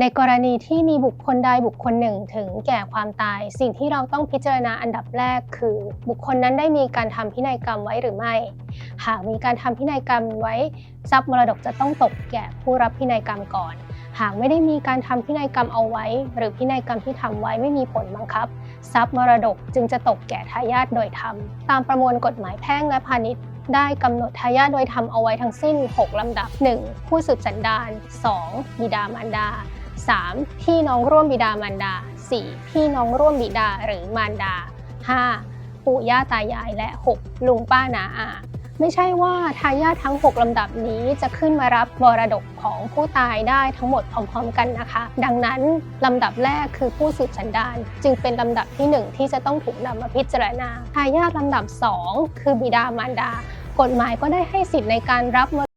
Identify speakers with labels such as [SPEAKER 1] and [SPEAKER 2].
[SPEAKER 1] ในกรณีที่มีบุคคลใดบุคคลหนึ่งถึงแก่ความตาย สิ่งที่เราต้องพิจารณาอันดับแรกคือ บุคคลนั้นได้มีการทำพินัยกรรมไว้หรือไม่ หากมีการทำพินัยกรรมไว้ทรัพย์มรดกจะต้องตกแก่ผู้รับพินัยกรรมก่อน หากไม่ได้มีการทำพินัยกรรมเอาไว้ หรือพินัยกรรมที่ทำไว้ไม่มีผลบังคับ ทรัพย์มรดกจึงจะตกแก่ทายาทโดยธรรมตามประมวลกฎหมายแพ่งและพาณิชย์ได้กำหนดทายาทโดยธรรมเอาไว้ทั้งสิ้น 6 ลำดับ 1. ผู้สืบสันดาน 2. บิดามารดา 3. พี่น้องร่วมบิดามารดา 4. พี่น้องร่วมบิดาหรือมารดา 5. ปู่ย่าตายายและ 6. ลุงป้านาอา ไม่ใช่ว่าทายาททั้ง 6 ลำดับนี้จะขึ้นมารับมรดกของผู้ตายได้ทั้งหมดพร้อมๆกันนะคะ ดังนั้น ลำดับแรกคือผู้สืบสันดาน จึงเป็นลำดับที่ 1 ที่จะต้องถูกนำมาพิจารณาทายาทลำดับ 2 คือบิดามารดา กฎหมายก็ได้ให้สิทธิ์ในการรับ